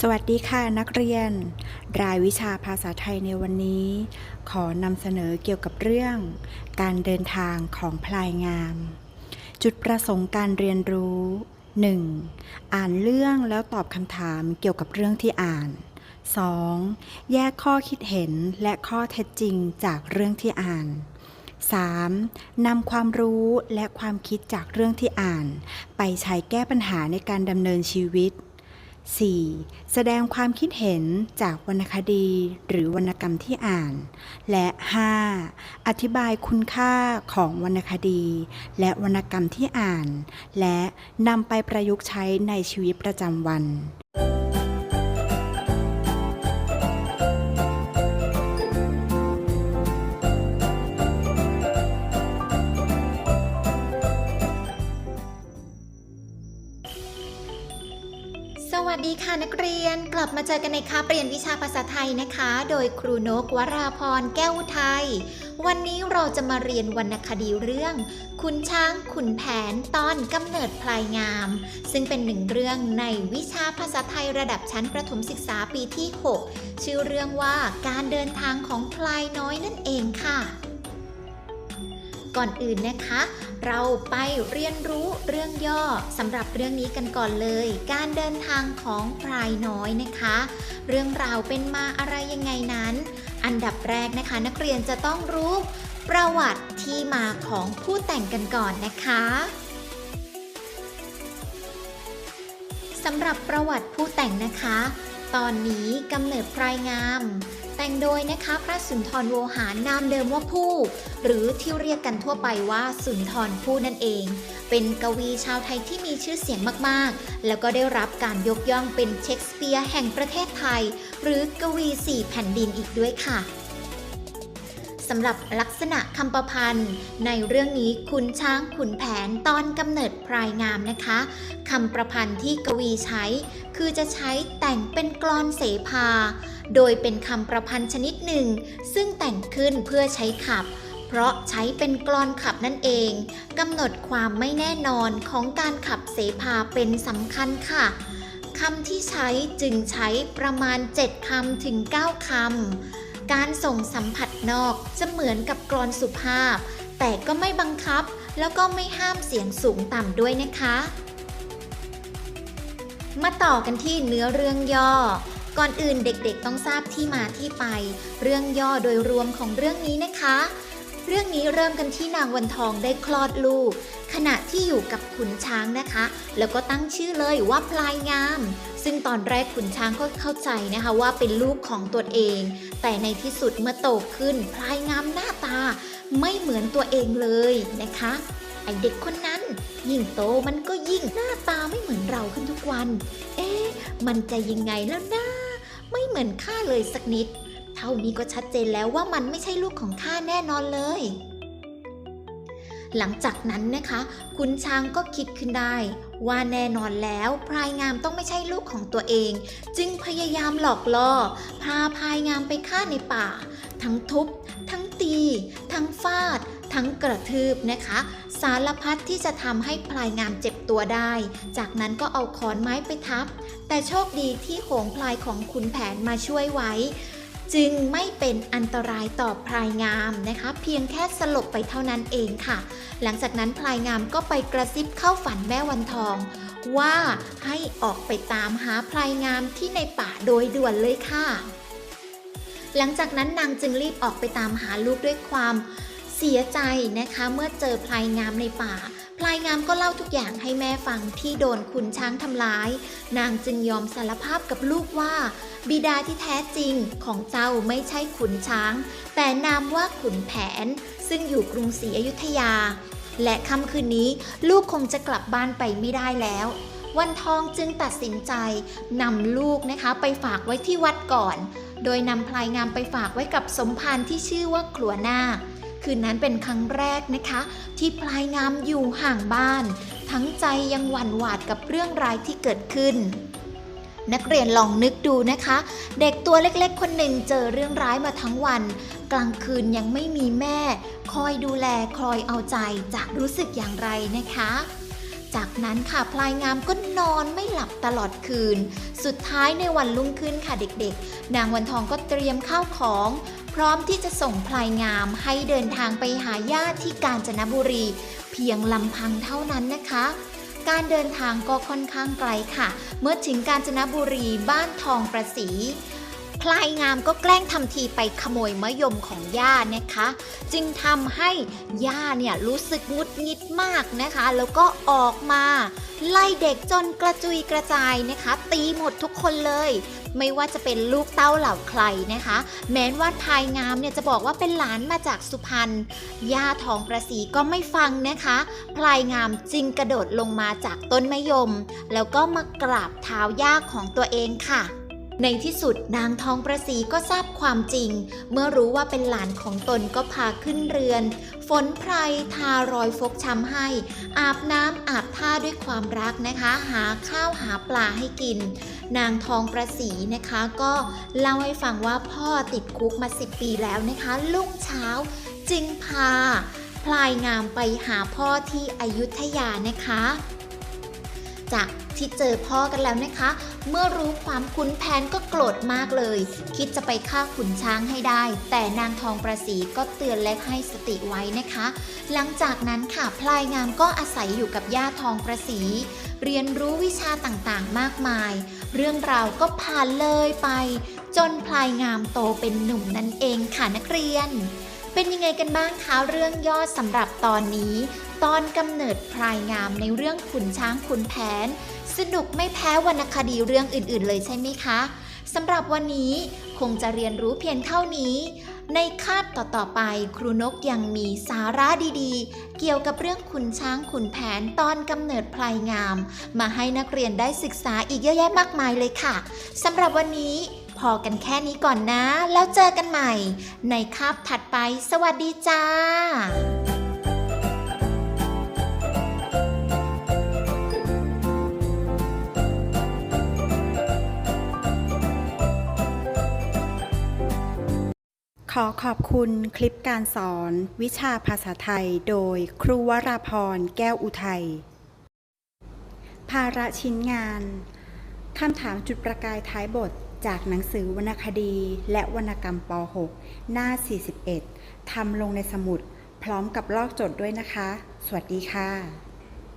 สวัสดีค่ะนักเรียน รายวิชาภาษาไทยในวันนี้ ขอนำเสนอเกี่ยวกับเรื่อง การเดินทางของพลายงาม จุดประสงค์การเรียนรู้ 1. อ่านเรื่องแล้วตอบคำถามเกี่ยวกับเรื่องที่อ่าน 2. แยกข้อคิดเห็นและข้อเท็จจริงจากเรื่องที่อ่าน 3. นำความรู้และความคิดจากเรื่องที่อ่าน ไปใช้แก้ปัญหาในการดำเนินชีวิต 4. แสดงความคิดเห็นจากวรรณคดีหรือวรรณกรรมที่อ่าน และ 5. อธิบายคุณค่าของวรรณคดี และวรรณกรรมที่อ่าน และนำไปประยุกต์ใช้ในชีวิตประจำวัน วัสดีค่ะนักเรียนกลับมาเจอกันในคาบเรียนวิชาภาษาไทยนะคะ โดยครูนกวราพรแก้วอุทัยวันนี้เราจะมาเรียนวรรณคดีเรื่อง ขุนช้างขุนแผนตอนกำเนิดพลายงาม ซึ่งเป็นหนึ่งเรื่องในวิชาภาษาไทยระดับชั้นประถมศึกษาปีที่ 6 ชื่อเรื่องว่าการเดินทางของพลายน้อยนั่นเองค่ะ ก่อนอื่นนะคะ เราไปเรียนรู้เรื่องย่อสำหรับเรื่องนี้กันก่อนเลย การเดินทางของพลายน้อยนะคะ เรื่องราวเป็นมาอะไรยังไงนั้น อันดับแรกนะคะ นักเรียนจะต้องรู้ ประวัติที่มาของผู้แต่งกันก่อนนะคะสำหรับประวัติผู้แต่งนะคะ ตอนนี้กำเนิดพลายงาม แต่งโดยนะคะพระสุนทรโวหารนามเดิมว่าผู้ หรือที่เรียกกันทั่วไปว่าสุนทรผู้นั่นเอง เป็นกวีชาวไทยที่มีชื่อเสียงมากๆ แล้วก็ได้รับการยกย่องเป็นเชคสเปียร์แห่งประเทศไทย หรือกวีสี่แผ่นดินอีกด้วยค่ะ สำหรับลักษณะคำประพันธ์ ในเรื่องนี้ขุนช้างขุนแผนตอนกำเนิดพรายงามนะคะคำประพันธ์ที่กวีใช้ คือจะใช้แต่งเป็นกลอนเสภา โดยเป็นคำประพันธ์ชนิดหนึ่ง ซึ่งแต่งขึ้นเพื่อใช้ขับ เพราะใช้เป็นกลอนขับนั่นเองกำหนดความไม่แน่นอนของการขับเสภาเป็นสำคัญค่ะคำที่ใช้จึงใช้ประมาณ 7คำถึง 9คำ การส่งสัมผัสนอกจะเหมือนกับกรอนสุภาพ แต่ก็ไม่บังคับ แล้วก็ไม่ห้ามเสียงสูงต่ำด้วยนะคะ มาต่อกันที่เนื้อเรื่องย่อ ก่อนอื่นเด็กๆต้องทราบที่มาที่ไป เรื่องย่อโดยรวมของเรื่องนี้นะคะ เรื่องนี้เริ่มกันที่นางวันทองได้คลอดลูก ขณะที่อยู่กับขุนช้างนะคะ แล้วก็ตั้งชื่อเลยว่าพลายงาม ซึ่งตอนแรกขุนช้างก็เข้าใจนะคะว่าเป็นลูกของตัวเอง แต่ในที่สุดเมื่อโตขึ้นพลายงามหน้าตา ไม่เหมือนตัวเองเลยนะคะไอเด็กคนนั้น ยิ่งโตมันก็ยิ่งหน้าตาไม่เหมือนเราขึ้นทุกวัน เอ๊ะ มันจะยังไงแล้วนะ ไม่เหมือนข้าเลยสักนิด เท่านี้ก็ชัดเจนแล้วว่ามันไม่ใช่ลูกของข้าแน่นอนเลย หลังจากนั้นนะคะ คุณช้างก็คิดขึ้นได้ ว่าแน่นอนแล้วพลายงามต้องไม่ใช่ลูกของตัวเอง จึงพยายามหลอกล่อ พาพลายงามไปฆ่าในป่า ทั้งทุบ ทั้งตี ทั้งฟาด ทั้งกระทืบนะคะ สารพัดที่จะทำให้พลายงามเจ็บตัวได้ จากนั้นก็เอาขอนไม้ไปทับแต่โชคดีที่โหงพลายของขุนแผนมาช่วยไว้ จึงไม่เป็นอันตรายต่อพลายงามนะคะ เพียงแค่สลบไปเท่านั้นเองค่ะ หลังจากนั้นพลายงามก็ไปกระซิบเข้าฝันแม่วันทอง ว่าให้ออกไปตามหาพลายงามที่ในป่าโดยด่วนเลยค่ะ หลังจากนั้นนางจึงรีบออกไปตามหาลูกด้วยความ เสียใจนะคะเมื่อเจอพลายงามในป่า พลายงามก็เล่าทุกอย่างให้แม่ฟังที่โดนขุนช้างทำร้าย นางจึงยอมสารภาพกับลูกว่า บิดาที่แท้จริงของเจ้าไม่ใช่ขุนช้าง แต่นามว่าขุนแผน ซึ่งอยู่กรุงศรีอยุธยา และค่ำคืนนี้ลูกคงจะกลับบ้านไปไม่ได้แล้ววันทองจึงตัดสินใจนำลูกนะคะไปฝากไว้ที่วัดก่อน โดยนำพลายงามไปฝากไว้กับสมภารที่ชื่อว่าขลัวนาค คืนนั้นเป็นครั้งแรกนะคะ ที่พลายงามอยู่ห่างบ้าน ทั้งใจยังหวั่นหวาดกับเรื่องร้ายที่เกิดขึ้น นักเรียนลองนึกดูนะคะ เด็กตัวเล็กๆ คนหนึ่งเจอเรื่องร้ายมาทั้งวัน กลางคืนยังไม่มีแม่ คอยดูแลคอยเอาใจจะรู้สึกอย่างไรนะคะจากนั้นค่ะพลายงามก็นอนไม่หลับตลอดคืน สุดท้ายในวันรุ่งขึ้นค่ะเด็กๆ นางวันทองก็เตรียมข้าวของ พร้อมที่จะส่งพลายงามให้เดินทางไปหาญาติที่กาญจนบุรี เพียงลำพังเท่านั้นนะคะ การเดินทางก็ค่อนข้างไกลค่ะ เมื่อถึงกาญจนบุรีบ้านทองประสี พลายงามก็แกล้งทำทีไปขโมยมะยมของย่านะคะ จึงทำให้ย่าเนี่ยรู้สึกงุดงิดมากนะคะ แล้วก็ออกมา ไล่เด็กจนกระจุยกระจายนะคะ ตีหมดทุกคนเลย ไม่ว่าจะเป็นลูกเต้าเหล่าใครนะคะ แม้นว่าพลายงามเนี่ยจะบอกว่าเป็นหลานมาจากสุพรรณย่าทองประสีก็ไม่ฟังนะคะพลายงามจึงกระโดดลงมาจากต้นมะยม แล้วก็มากราบเท้าย่าของตัวเองค่ะ ในที่สุดนางทองประสีก็ทราบความจริง เมื่อรู้ว่าเป็นหลานของตนก็พาขึ้นเรือน ฝนไพรทารอยฟกช้ำให้ อาบน้ำอาบท่าด้วยความรักนะคะ หาข้าวหาปลาให้กิน นางทองประสีนะคะก็เล่าให้ฟังว่าพ่อติดคุกมา10ปีแล้วนะคะลุ่งเช้าจึงพาพลายงามไปหาพ่อที่อยุธยานะคะ จาก ที่เจอพ่อกันแล้วนะคะ เมื่อรู้ความคุ้นแผนก็โกรธมากเลย คิดจะไปฆ่าขุนช้างให้ได้ แต่นางทองประสีก็เตือนและให้สติไว้นะคะ หลังจากนั้นค่ะพลายงามก็อาศัยอยู่กับย่าทองประสี เรียนรู้วิชาต่างๆ มากมาย เรื่องราวก็ผ่านเลยไป จนพลายงามโตเป็นหนุ่มนั่นเองค่ะนักเรียน เป็นยังไงกันบ้างคะเรื่องย่อสำหรับตอนนี้ ตอนกำเนิดพลายงามในเรื่องขุนช้างขุนแผน สนุกไม่แพ้วรรณคดีเรื่องอื่นๆ เลยใช่ไหมคะสำหรับวันนี้คงจะเรียนรู้เพียงเท่านี้ ในคาบต่อๆไป ครูนกยังมีสาระดีๆ เกี่ยวกับเรื่องขุนช้างขุนแผนตอนกำเนิดพลายงาม มาให้นักเรียนได้ศึกษาอีกเยอะแยะมากมายเลยค่ะสำหรับวันนี้พอกันแค่นี้ก่อนนะ แล้วเจอกันใหม่ ในคาบถัดไป สวัสดีจ้า ขอขอบคุณคลิปการสอนวิชาภาษาไทยโดยครูวราพรแก้วอุทัย ภาระชิ้นงานคำถามจุดประกายท้ายบทจากหนังสือวรรณคดีและวรรณกรรมป .6 หน้า 41ทำลงในสมุด พร้อมกับลอกจดด้วยนะคะ สวัสดีค่ะ